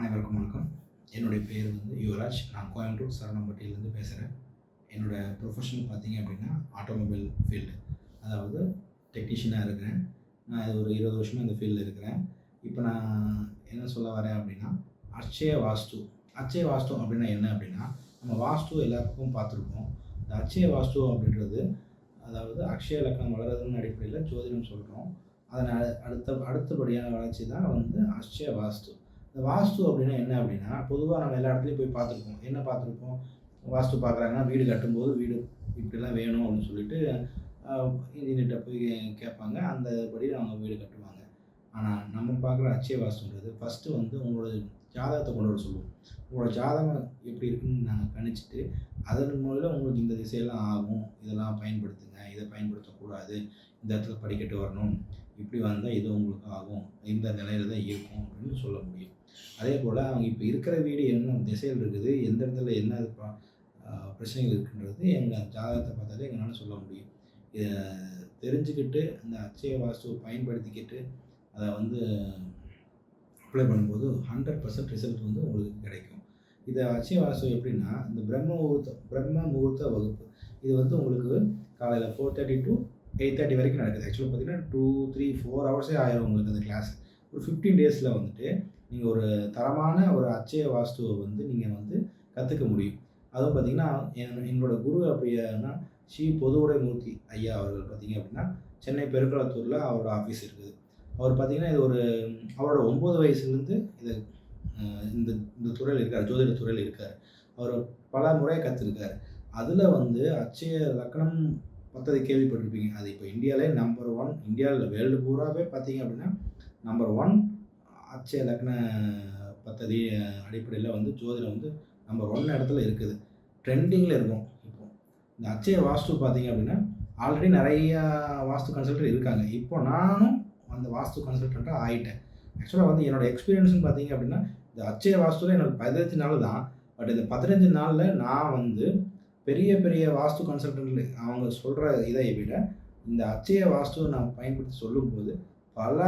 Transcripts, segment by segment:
அனைவருக்கும் வணக்கம். என்னுடைய பேர் வந்து யுவராஜ். நான் கோயம்புத்தூர் சரணம்பட்டியிலேருந்து பேசுகிறேன் என்னோடய ப்ரொஃபஷன் பார்த்தீங்க அப்படின்னா ஆட்டோமொபைல் ஃபீல்டு அதாவது டெக்னீஷியனாக இருக்கிறேன். நான் இது ஒரு இருபது வருஷமாக இந்த ஃபீல்டில் இருக்கிறேன். இப்போ நான் என்ன சொல்ல வரேன் அப்படின்னா அட்சய வாஸ்து. அட்சய வாஸ்து அப்படின்னா என்ன அப்படின்னா நம்ம வாஸ்து எல்லாருக்கும் பார்த்துருக்கோம் பார்த்துருப்போம். இந்த அட்சய வாஸ்து அப்படின்றது அதாவது அக்ஷய லக்னம் வளர்றதுன்னு அடிப்படையில் ஜோதிடம் சொல்கிறோம் அதனால் அடுத்த அடுத்தபடியான வளர்ச்சி தான் வந்து அட்சய வாஸ்து. இந்த வாஸ்து அப்படின்னா என்ன அப்படின்னா பொதுவாக நம்ம எல்லா இடத்துலையும் போய் பார்த்துருப்போம். என்ன பார்த்துருப்போம்? வாஸ்து பார்க்குறாங்கன்னா வீடு கட்டும்போது வீடு இப்படிலாம் வேணும் அப்படின்னு சொல்லிட்டு இன்ஜினியர்கிட்ட போய் கேட்பாங்க. அந்த படி அவங்க வீடு கட்டுவாங்க. ஆனால் நம்ம பார்க்குற அச்சய வாஸ்துன்றது ஃபஸ்ட்டு வந்து உங்களோட ஜாதகத்தை கொண்டு வர சொல்லுவோம். உங்களோட ஜாதகம் எப்படி இருக்குன்னு நாங்கள் கணிச்சிட்டு அதன் மூலம் உங்களுக்கு இந்த திசையெல்லாம் ஆகும். இதெல்லாம் பயன்படுத்துங்க. இதை பயன்படுத்தக்கூடாது. இந்த இடத்துல படிக்கட்டு வரணும். இப்படி வந்தால் இது உங்களுக்கு ஆகும். இந்த நிலையில தான் இருக்கும் அப்படின்னு சொல்ல முடியும். அதே போல் அவங்க இப்போ இருக்கிற வீடு என்ன திசையில் இருக்குது எந்த இடத்துல என்ன பிரச்சனைகள் இருக்குன்றது எங்கள் ஜாதகத்தை பார்த்தாலே எங்களால் சொல்ல முடியும். இதை தெரிஞ்சுக்கிட்டு அந்த அச்சய வாஸ்துவை பயன்படுத்திக்கிட்டு அதை வந்து அப்ளை பண்ணும்போது ஹண்ட்ரட் பர்சன்ட் ரிசல்ட் வந்து உங்களுக்கு கிடைக்கும். இது அச்சய வாஸ்து எப்படின்னா இந்த பிரம்ம முகூர்த்த பிரம்ம முகூர்த்த வகுப்பு. இது வந்து உங்களுக்கு காலையில் four thirty to eight thirty வரைக்கும் நடக்குது. ஆக்சுவலாக பார்த்தீங்கன்னா டூ த்ரீ ஃபோர் ஹவர்ஸே ஆயிரும் உங்களுக்கு அந்த கிளாஸ் ஒரு ஃபிஃப்டீன் டேஸில் வந்துட்டு நீங்கள் ஒரு தரமான ஒரு அச்சய வாஸ்துவை வந்து நீங்கள் வந்து கற்றுக்க முடியும். அதுவும் பார்த்தீங்கன்னா என் என்னோட குரு அப்படின்னா ஸ்ரீ பொதுவுடை மூர்த்தி ஐயா அவர்கள் பார்த்தீங்க அப்படின்னா சென்னை பெருக்குளத்தூரில் அவரோட ஆஃபீஸ் இருக்குது. அவர் பார்த்திங்கன்னா இது ஒரு அவரோட ஒம்பது வயசுலேருந்து இது இந்த இந்த துறையில் இருக்கார் ஜோதிட துறையில் இருக்கார். அவர் பல முறை கற்றுருக்கார் அதில் வந்து அச்சய லக்னம் பத்தது கேள்விப்பட்டிருப்பீங்க. அது இப்போ இந்தியாவிலே நம்பர் ஒன் இந்தியாவில் வேர்ல்டு பூராவே பார்த்தீங்க அப்படின்னா நம்பர் ஒன் அச்சய லக்ன பத்ததி அடிப்படையில் வந்து ஜோதிடம் வந்து நம்பர் ஒன் இடத்துல இருக்குது. ட்ரெண்டிங்கில் இருக்கும் இப்போ. இந்த அச்சய வாஸ்து பார்த்தீங்க அப்படின்னா ஆல்ரெடி நிறையா வாஸ்து கன்சல்டன்ட் இருக்காங்க. இப்போ நானும் அந்த வாஸ்து கன்சல்டண்ட்டாக ஆகிட்டேன் ஆக்சுவலாக வந்து என்னோட எக்ஸ்பீரியன்ஸ்னு பார்த்தீங்க அப்படின்னா இந்த அச்சய வாஸ்துவில் எனக்கு பதினஞ்சு நாள் தான். பட் இந்த பதினஞ்சு நாளில் நான் வந்து பெரிய பெரிய வாஸ்து கன்சல்டன்ட் அவங்க சொல்கிற இதை விட இந்த அச்சய வாஸ்துவை நான் பயன்படுத்தி சொல்லும்போது பல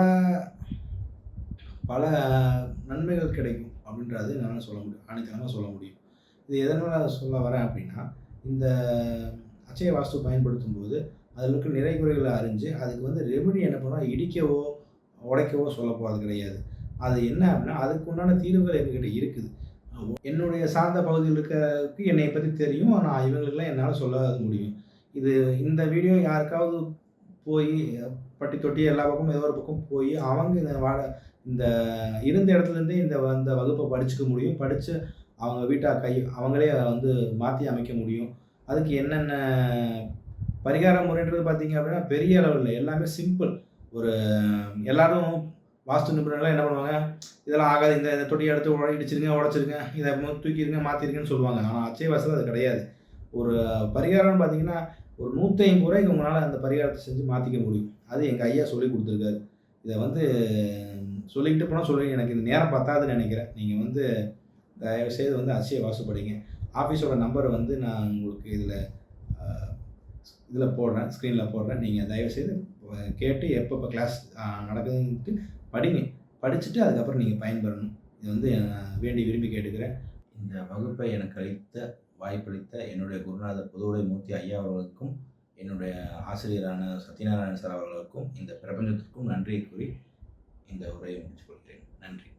பல நன்மைகள் கிடைக்கும் அப்படின்றது என்னால் சொல்ல முடியும். ஆணித்தனமாக சொல்ல முடியும். இது எதனால் சொல்ல வரேன் அப்படின்னா இந்த அச்சய வாஸ்து பயன்படுத்தும் போது அதில் இருக்க நிறை குறைகளை அறிஞ்சு அதுக்கு வந்து ரெமெடி என்ன பண்ணால் இடிக்கவோ உடைக்கவோ சொல்ல போகிறது கிடையாது. அது என்ன அப்படின்னா அதுக்கு உண்டான தீர்வுகள் எங்ககிட்ட இருக்குது. என்னுடைய சார்ந்த பகுதியில் இருக்கிறதுக்கு என்னை பற்றி தெரியும். நான் இவங்களுக்கெல்லாம் என்னால் சொல்ல முடியும். இது இந்த வீடியோ யாருக்காவது போய் பட்டி தொட்டி எல்லா பக்கமும் ஏதோ ஒரு பக்கம் போய் அவங்க இந்த வாட இந்த இருந்த இடத்துலேருந்தே இந்த இந்த வகுப்பை படிச்சுக்க முடியும். படித்து அவங்க வீட்டை கை அவங்களே வந்து மாற்றி அமைக்க முடியும். அதுக்கு என்னென்ன பரிகார முறைன்றது பார்த்தீங்க அப்படின்னா பெரிய அளவில் எல்லாமே சிம்பிள் ஒரு எல்லாரும் வாஸ்து நிபுணர்கள்லாம் என்ன பண்ணுவாங்க? இதெல்லாம் ஆகாது. இந்த இந்த தொட்டியை எடுத்து உட இடிச்சிருங்க உடச்சிருங்க. இதை தூக்கிடுங்க மாற்றிருங்கன்னு சொல்லுவாங்க. ஆனால் அச்சய வசதி அது கிடையாது. ஒரு பரிகாரம்னு பார்த்தீங்கன்னா ஒரு நூற்றி ஐம்பது ரூபாய்க்கு உங்களால் அந்த பரிகாரத்தை செஞ்சு மாற்றிக்க முடியும். அது எங்கள் ஐயா சொல்லி கொடுத்துருக்காரு. இதை வந்து சொல்லிக்கிட்டு போனால் சொல்லுங்க எனக்கு இந்த நேரம் பத்தாதுன்னு நினைக்கிறேன். நீங்கள் வந்து தயவு செய்து வந்து அச்சய வாசப்படுங்க. ஆஃபீஸோட நம்பரை வந்து நான் உங்களுக்கு இதில் இதில் போடுறேன். ஸ்க்ரீனில் போடுறேன். நீங்கள் தயவுசெய்து கேட்டு எப்பப்போ கிளாஸ் நடக்குதுன்ட்டு படிங்க. படிச்சுட்டு அதுக்கப்புறம் நீங்கள் பயன்பெறணும். இது வந்து நான் வேண்டி விரும்பி கேட்டுக்கிறேன். இந்த வகுப்பை எனக்கு அளித்த வாய்ப்பளித்த என்னுடைய குருநாதர் புதுவுடை மூர்த்தி ஐயா அவர்களுக்கும் என்னுடைய ஆசிரியரான சத்யநாராயணன் சார் அவர்களுக்கும் இந்த பிரபஞ்சத்திற்கும் நன்றியை கூறி இந்த உரையை முடித்துக் கொள்கிறேன். நன்றி.